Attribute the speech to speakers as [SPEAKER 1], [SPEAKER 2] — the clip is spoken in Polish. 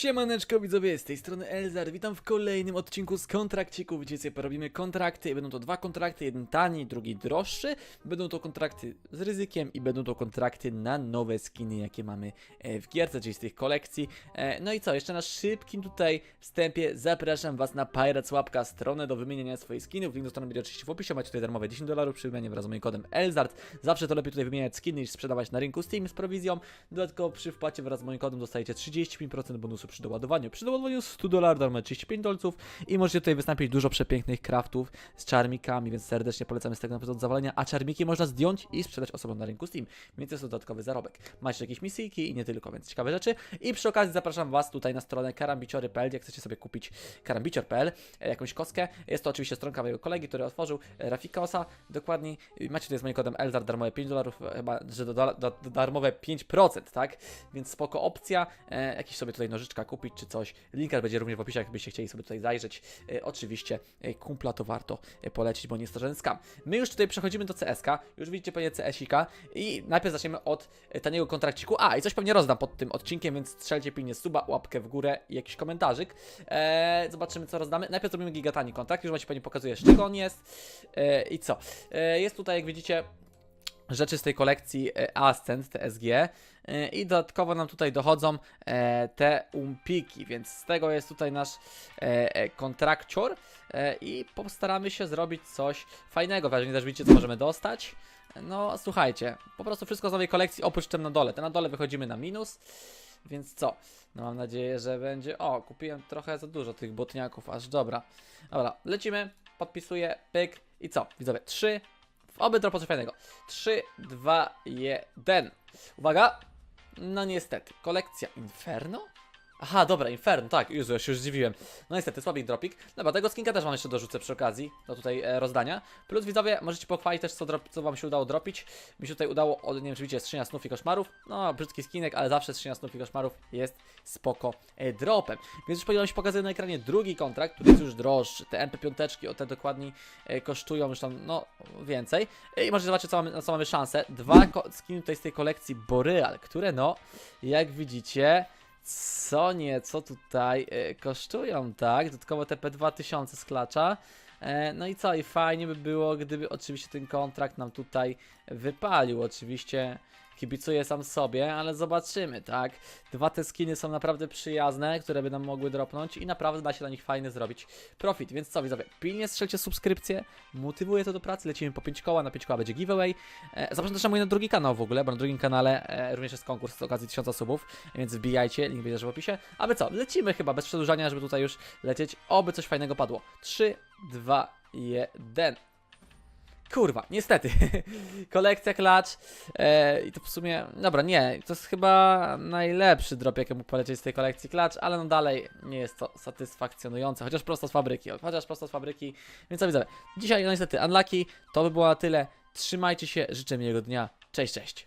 [SPEAKER 1] Siemaneczko widzowie, z tej strony Elzar, witam w kolejnym odcinku z kontrakcików, gdzie sobie porobimy kontrakty, będą to dwa kontrakty, jeden tani, drugi droższy, będą to kontrakty z ryzykiem i będą to kontrakty na nowe skiny, jakie mamy e, w gierce, czyli z tych kolekcji. E, No i co, jeszcze na szybkim tutaj wstępie zapraszam was na Pirates Łapka, stronę do wymieniania swoich skinów, link do strony będzie oczywiście w opisie, macie tutaj darmowe 10 dolarów przy wymianie wraz z moim kodem Elzard, zawsze to lepiej tutaj wymieniać skiny niż sprzedawać na rynku Steam z prowizją, dodatkowo przy wpłacie wraz z moim kodem dostajecie 35% bonusu przy doładowaniu. Przy doładowaniu 100 dolarów darmo 35 dolców i możecie tutaj wystąpić dużo przepięknych craftów z czarmikami, więc serdecznie polecamy z tego naprawdę od zawalenia, a czarmiki można zdjąć i sprzedać osobom na rynku Steam, więc jest to dodatkowy zarobek. Macie jakieś misyjki i nie tylko, więc ciekawe rzeczy. I przy okazji zapraszam Was tutaj na stronę karambiciory.pl, jak chcecie sobie kupić karambicior.pl, e, jakąś kostkę. Jest to oczywiście stronka mojego kolegi, który otworzył, e, Rafika Osa, dokładnie. Macie tutaj z moim kodem Elzar darmowe 5 dolarów, e, chyba, że do, do, do darmowe 5%, tak? Więc spoko opcja. E, jakiś sobie tutaj nożyczka kupić czy coś. Linka będzie również w opisie, jakbyście chcieli sobie tutaj zajrzeć. E, oczywiście e, kumpla to warto e, polecić, bo nie jest to żaden skam. My już tutaj przechodzimy do CSK. Już widzicie pewnie CS-ika. I najpierw zaczniemy od taniego kontrakciku. A, i coś pewnie rozdam pod tym odcinkiem, więc strzelcie pilnie suba, łapkę w górę i jakiś komentarzyk. Zobaczymy, co rozdamy. Najpierw zrobimy gigatani kontrakt. Już właśnie pani pokazuje, z czego on jest. I co? Jest tutaj, jak widzicie, rzeczy z tej kolekcji e, Ascent, TSG. E, I dodatkowo nam tutaj dochodzą e, te umpiki, więc z tego jest tutaj nasz kontrakcior i postaramy się zrobić coś fajnego. Ważnie też widzicie, co możemy dostać. No, słuchajcie, po prostu wszystko z nowej kolekcji, oprócz tym na dole. Te na dole wychodzimy na minus, więc co? No mam nadzieję, że będzie... O, kupiłem trochę za dużo tych botniaków, aż dobra. Dobra, lecimy, podpisuję, pyk i co? Widzowie, 3, oby to coś fajnego. 3, 2, 1. Uwaga! No niestety, kolekcja Inferno? Aha, dobra, Inferno, tak, Jezu, ja się już zdziwiłem. No niestety, słabik dropik. Dobra, tego skinka też wam jeszcze dorzucę przy okazji, do tutaj e, rozdania. Plus widzowie, możecie pochwalić też, co, drop, co wam się udało dropić. Mi się tutaj udało, od, nie wiem czy widzicie, snów i koszmarów. No, brzydki skinek, ale zawsze skrzynia snów i koszmarów jest spoko e, dropem. Więc już powinienem się pokazać na ekranie drugi kontrakt, który jest już droższy. Te MP5, o te dokładniej e, kosztują już tam, no, więcej. E, I możecie zobaczyć, co mamy, na co mamy szansę. Dwa skiny tutaj z tej kolekcji Boreal, które no, jak widzicie, co nieco tutaj e, kosztują, tak? Dodatkowo te P2000 z klacza. E, no i co? I fajnie by było, gdyby oczywiście ten kontrakt nam tutaj wypalił. Oczywiście kibicuję sam sobie, ale zobaczymy, tak? Dwa te skiny są naprawdę przyjazne, które by nam mogły dropnąć i naprawdę da się na nich fajny zrobić profit. Więc co, widzowie, pilnie strzelcie subskrypcję, motywuję to do pracy, lecimy po 5 koła, na 5 koła będzie giveaway. E, zapraszam też na mój drugi kanał w ogóle, bo na drugim kanale e, również jest konkurs z okazji 1000 subów, więc wbijajcie, link będzie też w opisie. A my co, lecimy chyba bez przedłużania, żeby tutaj już lecieć, oby coś fajnego padło. 3, 2, 1. Kurwa, niestety. Kolekcja klacz. E, I to w sumie. Dobra, nie. To jest chyba najlepszy drop, jaki mógł polecieć z tej kolekcji klacz, ale no dalej nie jest to satysfakcjonujące. Chociaż prosto z fabryki. Chociaż prosto z fabryki. Więc co widzowie. Dzisiaj no niestety unlucky. To by było na tyle. Trzymajcie się. Życzę miłego dnia. Cześć, cześć.